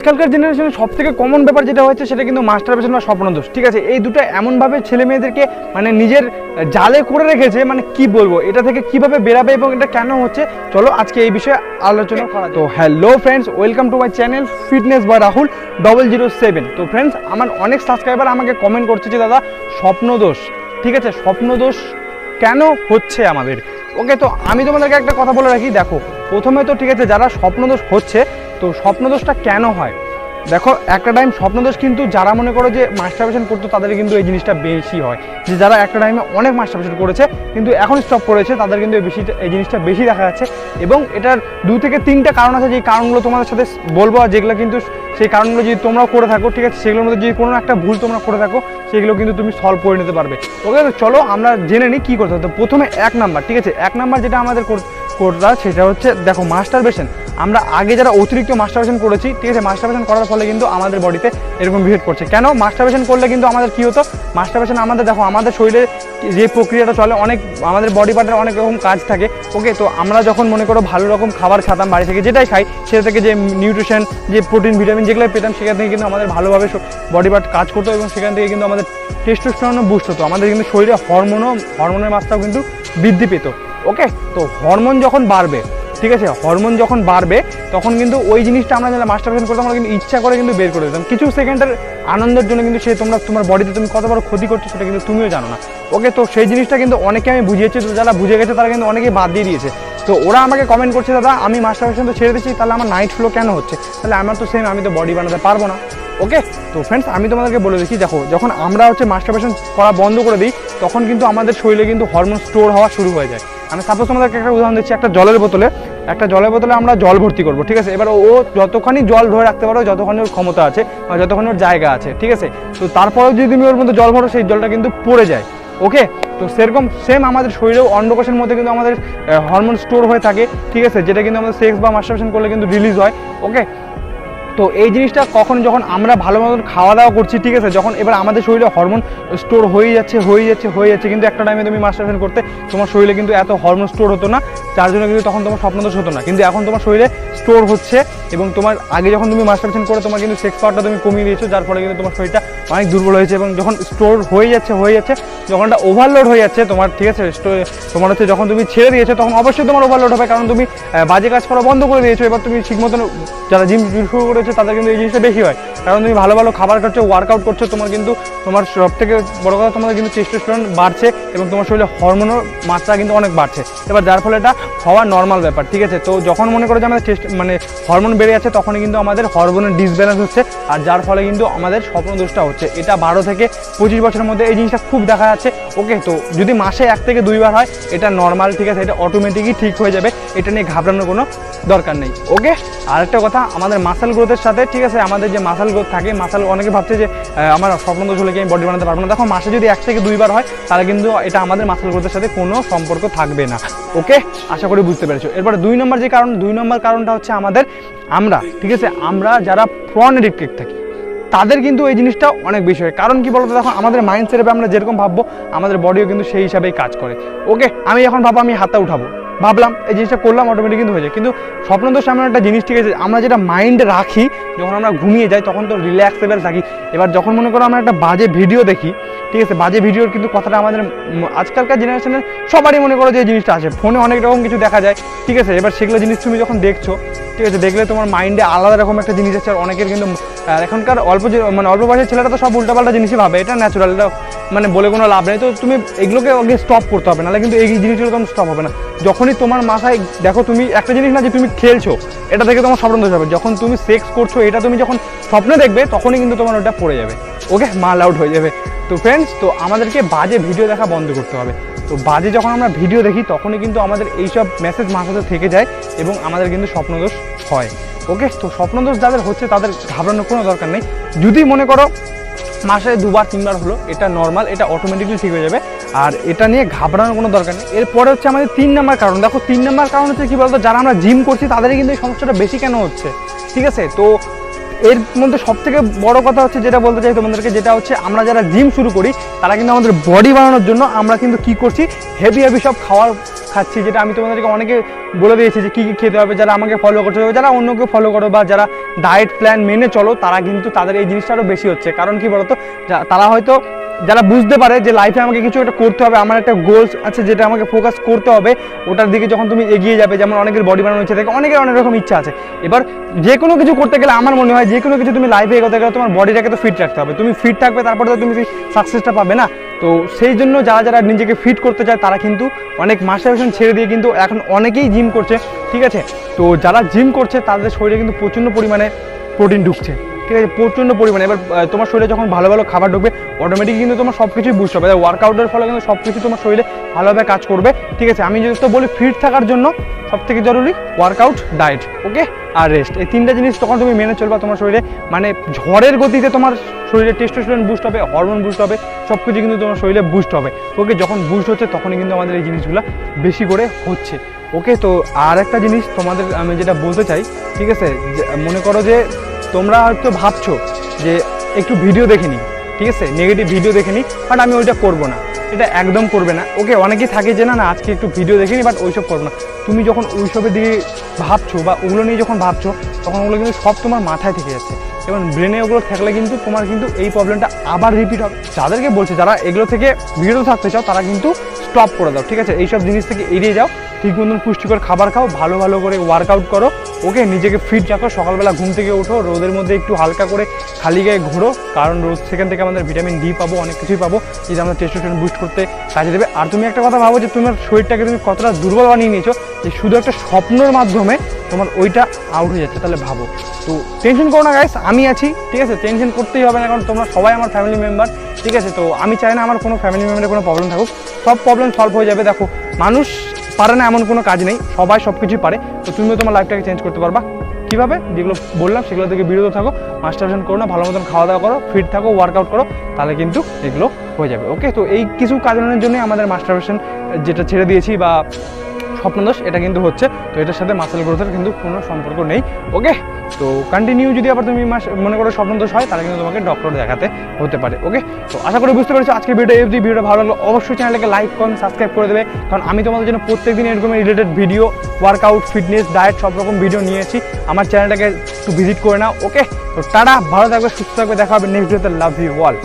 আজকালকার জেনারেশনে সব থেকে কমন ব্যাপার যেটা হচ্ছে সেটা কিন্তু মাস্টার পেশন বা স্বপ্নদোষ ঠিক আছে? এই দুটো এমনভাবে ছেলে মেয়েদেরকে মানে নিজের জালে করে রেখেছে মানে কি বলব? এটা থেকে কীভাবে বেরাবে এবং এটা কেন হচ্ছে? চলো আজকে এই বিষয়ে আলোচনা করা তো hello friends welcome to my channel fitness বা রাহুল ডবল জিরো সেভেন তো ফ্রেন্ডস আমার অনেক সাবস্ক্রাইবার আমাকে কমেন্ট করছে যে, দাদা স্বপ্নদোষ ঠিক আছে? স্বপ্নদোষ কেন হচ্ছে আমাদের? ওকে, তো আমি তোমাদেরকে একটা কথা বলে রাখি। দেখো, প্রথমে তো ঠিক আছে, যারা স্বপ্নদোষ হচ্ছে তো স্বপ্নদোষটা কেন হয়? দেখো, একটা টাইম স্বপ্নদোষ কিন্তু যারা মনে করো যে মাস্টারবেশন করতো, তাদের কিন্তু এই জিনিসটা বেশি হয়। যে যারা একটা টাইমে অনেক মাস্টারবেশন করেছে, কিন্তু এখন স্টপ করেছে, তাদের কিন্তু এই বেশি এই জিনিসটা বেশি দেখা যাচ্ছে। এবং এটার দু থেকে তিনটা কারণ আছে, যেই কারণগুলো তোমাদের সাথে বলব, আর যেগুলো কিন্তু সেই কারণগুলো যদি তোমরাও করে থাকো, ঠিক আছে? সেগুলোর মধ্যে যদি কোনো একটা ভুল তোমরা করে থাকো, সেগুলো কিন্তু তুমি সলভ করে নিতে পারবে। ওকে চলো আমরা জেনে নিই কী করতে হবে। প্রথমে এক নাম্বার ঠিক আছে? এক নাম্বার যেটা আমাদের করতে হয় সেটা হচ্ছে, দেখো মাস্টারবেশন আমরা আগে যারা অতিরিক্ত মাস্টারবেশন করেছি, ঠিক আছে মাস্টার মাস্টারবেশন করার ফলে কিন্তু আমাদের বডিতে এরকম বিহেভ করছে। কেন? মাস্টারবেশন করলে কিন্তু আমাদের কী হতো? মাস্টার মাস্টারবেশন আমাদের, দেখো, আমাদের শরীরে যে প্রক্রিয়াটা চলে, অনেক, আমাদের বডি পার্টের অনেক রকম কাজ থাকে ওকে তো আমরা যখন মনে করো ভালো রকম খাবার খেতাম, বাড়ি থেকে যেটাই খাই, সেটা থেকে যে নিউট্রিশন যে প্রোটিন ভিটামিন যেগুলো পেতাম, সেখান থেকে কিন্তু আমাদের ভালোভাবে বডি পার্ট কাজ করতো এবং সেখান থেকে কিন্তু আমাদের টেস্টোস্টেরনও বুস্ট হতো। আমাদের কিন্তু শরীরে হরমোনও হরমোনের মাত্রাও কিন্তু বৃদ্ধি পেত। ওকে তো হরমোন যখন বাড়বে, ঠিক আছে? হরমোন যখন বাড়বে, তখন কিন্তু ওই জিনিসটা আমরা যারা মাস্টারবেশন করতাম আমরা কিন্তু ইচ্ছা করে কিন্তু বের করে দিতাম। কিছু সেকেন্ডের আনন্দের জন্য কিন্তু সে তোমরা, তোমার বডিতে তুমি কত বড় ক্ষতি করছ সেটা কিন্তু তুমিও জানো না। ওকে তো সেই জিনিসটা কিন্তু অনেকে আমি বুঝিয়েছি, তো যারা বুঝে গেছে তারা কিন্তু অনেকেই বাদ দিয়ে দিয়েছে। তো ওরা আমাকে কমেন্ট করছে, দাদা, আমি মাস্টারবেশন তো ছেড়ে দিচ্ছি, তাহলে আমার নাইট ফ্লো কেন হচ্ছে? তাহলে আমার তো সেম আমি তো বডি বানাতে পারব না। ওকে তো ফ্রেন্ডস আমি তোমাদেরকে বলে দিচ্ছি, দেখো, যখন আমরা হচ্ছে মাস্টারবেশন করা বন্ধ করে দিই, তখন কিন্তু আমাদের শরীরে কিন্তু হরমোন স্টোর হওয়া শুরু হয়ে যায়। আমি সাপোজ তোমাদেরকে একটা উদাহরণ দিচ্ছি, একটা জলের বোতলে। একটা জলের বোতলে আমরা জল ভর্তি করব, ঠিক আছে? এবার ও যতখানি জল ধরে রাখতে পারো, যতখানি ওর ক্ষমতা আছে, বা যতখানি ওর জায়গা আছে, ঠিক আছে? তো তারপরেও যদি তুমি ওর মধ্যে জল ভরো, সেই জলটা কিন্তু পড়ে যায় ওকে তো সেরকম সেম আমাদের শরীরেও অন্ডকোষের মধ্যে কিন্তু আমাদের হরমোন স্টোর হয়ে থাকে, ঠিক আছে? যেটা কিন্তু আমাদের সেক্স বা মাস্টারবেশন করলে কিন্তু রিলিজ হয় ওকে তো এই জিনিসটা কখন যখন আমরা ভালো মতন খাওয়া দাওয়া করছি, ঠিক আছে, যখন এবার আমাদের শরীরে হরমোন স্টোর হয়ে যাচ্ছে হয়ে যাচ্ছে হয়ে যাচ্ছে, কিন্তু একটা টাইমে তুমি মাস্টারবেশন করতে, তোমার শরীরে কিন্তু এত হরমোন স্টোর হতো না তার জন্য কিন্তু তখন তোমার স্বপ্নদোষ হতো না। কিন্তু এখন তোমার শরীরে স্টোর হচ্ছে এবং তোমার আগে যখন তুমি মাস্টারবেশন করে, তোমার কিন্তু সেক্স পাওয়ারটা তুমি কমিয়ে দিয়েছ, যার ফলে কিন্তু তোমার শরীরটা অনেক দুর্বল হয়েছে এবং যখন স্টোর হয়ে যাচ্ছে হয়ে যাচ্ছে, যখন এটা ওভারলোড হয়ে যাচ্ছে, তোমার ঠিক আছে তোমার হচ্ছে যখন তুমি ছেড়ে দিয়েছ, তখন অবশ্যই তোমার ওভারলোড হবে কারণ তুমি বাজে কাজ করা বন্ধ করে দিয়েছ। এবার তুমি ঠিক মতন যারা জিম শুরু করেছে, তাদের কিন্তু এই জিনিসটা বেশি হয়। কারণ তুমি ভালো ভালো খাবার খাচ্ছো ওয়ার্কআউট করছ, তোমার কিন্তু, তোমার সব থেকে বড় কথা তোমাদের কিন্তু টেস্টোস্টেরন বাড়ছে এবং তোমার শরীরে হরমোনের মাত্রা কিন্তু অনেক বাড়ছে। এবার যার ফলে এটা হওয়া নর্মাল ব্যাপার, ঠিক আছে? তো যখন মনে করো যে আমাদের টেস্ট মানে হরমোন বেড়ে যাচ্ছে, তখনই কিন্তু আমাদের হরমোনের ডিসব্যালেন্স হচ্ছে, আর যার ফলে কিন্তু আমাদের স্বপ্ন দোষটা হচ্ছে এটা বারো থেকে পঁচিশ বছরের মধ্যে এই জিনিসটা খুব দেখা যাচ্ছে। ওকে, তো যদি মাসে এক থেকে দুইবার হয়, এটা নর্মাল ঠিক আছে, এটা অটোমেটিকই ঠিক হয়ে যাবে। এটা নিয়ে ঘাবড়ানোর কোনো দরকার নেই। ওকে, আরেকটা কথা, আমাদের মাসাল গ্রোথের সাথে, ঠিক আছে, আমাদের যে মাসাল গ্রোথ থাকে মাসাল অনেকে ভাবছে যে আমার স্বপ্ন দোষ হলে কি আমি বডি বানাতে পারব না? দেখো, মাসে যদি এক থেকে দুইবার হয়, তাহলে কিন্তু এটা আমাদের মাসাল গ্রোথের সাথে কোনো সম্পর্ক থাকবে না। ওকে, আশা করি বুঝতে পেরেছ। এরপরে দুই নম্বর যে কারণ, দুই নম্বর কারণটা হচ্ছে আমাদের আমরা, ঠিক আছে, আমরা যারা প্রন এডিক্টেড থাকি তাদের কিন্তু এই জিনিসটা অনেক বেশি হয়। কারণ কি বলতো, দেখো, আমাদের মাইন্ড সেটে আমরা যেরকম ভাববো, আমাদের বডিও কিন্তু সেই হিসাবেই কাজ করে। ওকে আমি এখন ভাবো, আমি হাতটা উঠাবো। ভাবলাম, এই জিনিসটা করলাম অটোমেটিক কিন্তু হয়ে যায়। কিন্তু স্বপ্ন স্বপ্নদোষ এমন একটা জিনিস ঠিক আছে, আমরা যেটা মাইন্ডে রাখি, যখন আমরা ঘুমিয়ে যাই, তখন তো রিল্যাক্সেবল থাকি। এবার যখন মনে করো আমরা একটা বাজে ভিডিও দেখি, ঠিক আছে, বাজে ভিডিওর কিন্তু কথাটা আমাদের আজকালকার জেনারেশনের সবারই মনে করো যে জিনিসটা আছে ফোনে অনেক রকম কিছু দেখা যায়, ঠিক আছে, এবার সেগুলো জিনিস তুমি যখন দেখছ, ঠিক আছে, দেখলে তোমার মাইন্ডে আলাদা রকম একটা জিনিস আছে, আর অনেকের কিন্তু আর এখনকার অল্প মানে অল্প বয়সের ছেলেরা তো সব উল্টাপাল্টা জিনিসই ভাবে। এটা ন্যাচুরাল এটা মানে বলে কোনো লাভ নেই। তো তুমি এগুলোকে আগে স্টপ করতে হবে, নাহলে কিন্তু এই জিনিসগুলো তখন স্টপ হবে না। যখনই তোমার মাথায় দেখো তুমি একটা জিনিস না যে তুমি খেলছো, এটা থেকে তোমার স্বপ্ন দোষ হবে যখন তুমি সেক্স করছ, এটা তুমি যখন স্বপ্নে দেখবে, তখনই কিন্তু তোমার ওটা পড়ে যাবে। ওকে, মাল আউট হয়ে যাবে। তো ফ্রেন্ডস তো আমাদেরকে বাজে ভিডিও দেখা বন্ধ করতে হবে। তো বাজে যখন আমরা ভিডিও দেখি, তখনই কিন্তু আমাদের এইসব মেসেজ মাথাতে থেকে যায় এবং আমাদের কিন্তু স্বপ্নদোষ হয়। ওকে, তো স্বপ্নদোষ যাদের হচ্ছে তাদের ঘাবড়ানোর কোনো দরকার নেই। যদি মনে করো মাসে দুবার, তিনবার হলো, এটা নর্মাল এটা অটোমেটিকলি ঠিক হয়ে যাবে। আর এটা নিয়ে ঘাবড়ানোর কোনো দরকার নেই। এরপরে হচ্ছে আমাদের তিন নম্বর কারণ। দেখো, তিন নাম্বার কারণ হচ্ছে কী বলতো, যারা আমরা জিম করছি, তাদেরই কিন্তু এই সমস্যাটা বেশি কেন হচ্ছে? ঠিক আছে? তো এর মধ্যে সব থেকে বড় কথা হচ্ছে যেটা বলতে চাই তোমাদেরকে, যেটা হচ্ছে আমরা যারা জিম শুরু করি, তারা কিন্তু আমাদের বডি বানানোর জন্য আমরা কিন্তু কি করছি? হেভি হেভি সব খাওয়ার খাচ্ছি, যেটা আমি তোমাদেরকে অনেকে বলে দিয়েছি যে কী কী খেতে হবে, যারা আমাকে ফলো করতে হবে যারা অন্যকে ফলো করো বা যারা ডায়েট প্ল্যান মেনে চলো, তারা কিন্তু তাদের এই জিনিসটা আরও বেশি হচ্ছে। কারণ কি বলতো? তারা হয়তো যারা বুঝতে পারে যে লাইফে আমাকে কিছু একটা করতে হবে, আমার একটা গোলস আছে যেটা আমাকে ফোকাস করতে হবে, ওটার দিকে যখন তুমি এগিয়ে যাবে, যেমন অনেকের বডি বানানোর ইচ্ছা থাকে, অনেকের অনেক রকম ইচ্ছা আছে। এবার যে কোনো কিছু করতে গেলে আমার মনে হয় যে কোনো কিছু তুমি লাইফে এগোতে গেলে তোমার বডিটাকে তো ফিট রাখতে হবে। তুমি ফিট থাকবে, তারপরে তো তুমি সাকসেসটা পাবে না। তো সেই জন্য যারা যারা নিজেকে ফিট করতে চায়, তারা কিন্তু অনেক মাস্টারবেশন ছেড়ে দিয়ে কিন্তু এখন অনেকেই জিম করছে, ঠিক আছে? তো যারা জিম করছে, তাদের শরীরে কিন্তু প্রচণ্ড পরিমাণে প্রোটিন ঢুকছে। ঠিক আছে, প্রচণ্ড পরিমাণে। এবার তোমার শরীরে যখন ভালো ভালো খাবার ঢুকবে অটোমেটিক কিন্তু তোমার সব কিছুই বুঝতে হবে ওয়ার্কআউটের ফলে কিন্তু সব কিছু তোমার শরীরে ভালোভাবে কাজ করবে। ঠিক আছে, আমি যদি তো বলি ফিট থাকার জন্য সব থেকে জরুরি ওয়ার্কআউট ডায়েট ওকে আর রেস্ট এই তিনটা জিনিস তখন তুমি মেনে চলবা তোমার শরীরে। মানে ঝড়ের গতিতে তোমার শরীরে টেস্টোস্টেরন বুস্ট হবে হরমোন বুস্ট হবে সব কিছু কিন্তু তোমার শরীরে বুস্ট হবে। ওকে যখন বুস্ট হচ্ছে তখনই কিন্তু আমাদের এই জিনিসগুলো বেশি করে হচ্ছে। ওকে তো আর একটা জিনিস তোমাদের আমি যেটা বলতে চাই, ঠিক আছে মনে করো যে তোমরা হয়তো ভাবছ যে একটু ভিডিও দেখে নিই, ঠিক আছে? নেগেটিভ ভিডিও দেখে নিই বাট আমি ওইটা করব না। এটা একদম করবে না। ওকে অনেকেই থাকে যে, না না, আজকে একটু ভিডিও দেখে নিই বাট ওইসব করব না। তুমি যখন ওইসবের দিকে ভাবছ বা ওগুলো নিয়ে যখন ভাবছ, তখন ওগুলো কিন্তু সব তোমার মাথায় থেকে যাচ্ছে। এবং ব্রেনে ওগুলো থাকলে কিন্তু তোমার কিন্তু এই প্রবলেমটা আবার রিপিট হবে। যাদেরকে বলছে, যারা এগুলো থেকে বিরত থাকতে চাও, তারা কিন্তু স্টপ করে দাও, ঠিক আছে? এইসব জিনিস থেকে এড়িয়ে যাও। ঠিক মতন পুষ্টিকর খাবার খাও, ভালো ভালো করে ওয়ার্কআউট করো। ওকে নিজেকে ফিট রাখো, সকালবেলা ঘুম থেকে ওঠো, রোদের মধ্যে একটু হালকা করে খালি গায়ে ঘোরো, কারণ রোদ সেখান থেকে আমাদের ভিটামিন ডি পাবো, অনেক কিছুই পাবো, যেটা আমাদের টেস্টোস্টেরন বুস্ট করতে কাজে দেবে। আর তুমি একটা কথা ভাবো যে তোমার শরীরটাকে তুমি কতটা দুর্বল বানিয়ে নিয়েছো, যে শুধু একটা স্বপ্নের মাধ্যমে তোমার ওইটা আউট হয়ে যাচ্ছে, তাহলে ভাবো। তো টেনশন করো না গাইস আমি আছি, ঠিক আছে? টেনশন করতেই হবে না, কারণ তোমরা সবাই আমার ফ্যামিলি মেম্বার ঠিক আছে? তো আমি চাই না আমার কোনো ফ্যামিলি মেম্বারের কোনো প্রবলেম থাকুক। সব প্রবলেম সলভ হয়ে যাবে। দেখো, মানুষ পারে না এমন কোনো কাজ নেই, সবাই সব কিছুই পারে। তো তুমিও তোমার লাইফটাকে চেঞ্জ করতে পারবা। কীভাবে? যেগুলো বললাম, সেগুলো থেকে বিরত থাকো মাস্টারবেশন করো না, ভালো মতন খাওয়া দাওয়া করো ফিট থাকো ওয়ার্কআউট করো, তাহলে কিন্তু এগুলো হয়ে যাবে। ওকে তো এই কিছু কারণের জন্যই আমাদের মাস্টারবেশন যেটা ছেড়ে দিয়েছি বা স্বপ্নদোষ, এটা কিন্তু হচ্ছে। তো এটার সাথে মাসেল গ্রোথের কিন্তু কোনো সম্পর্ক নেই ওকে তো কন্টিনিউ যদি আবার তুমি মাস মনে করো স্বপ্নদোষ হয়, তাহলে কিন্তু তোমাকে ডক্টর দেখাতে হতে পারে ওকে তো আশা করি বুঝতে পেরেছ আজকের ভিডিও অবধি। ভিডিওটা ভালো লাগল অবশ্যই চ্যানেলটাকে লাইক করুন সাবস্ক্রাইব করে দেবে। কারণ আমি তোমাদের জন্য প্রত্যেক দিন এরকম related video workout fitness diet সব রকম ভিডিও নিয়েছি আমার চ্যানেলটাকে একটু ভিজিট করে নাও ওকে তো টাটা, ভালো থাকবে, সুস্থ থাকবে, দেখা হবে নেক্সট ভিডিওতে লাভ ইউ অল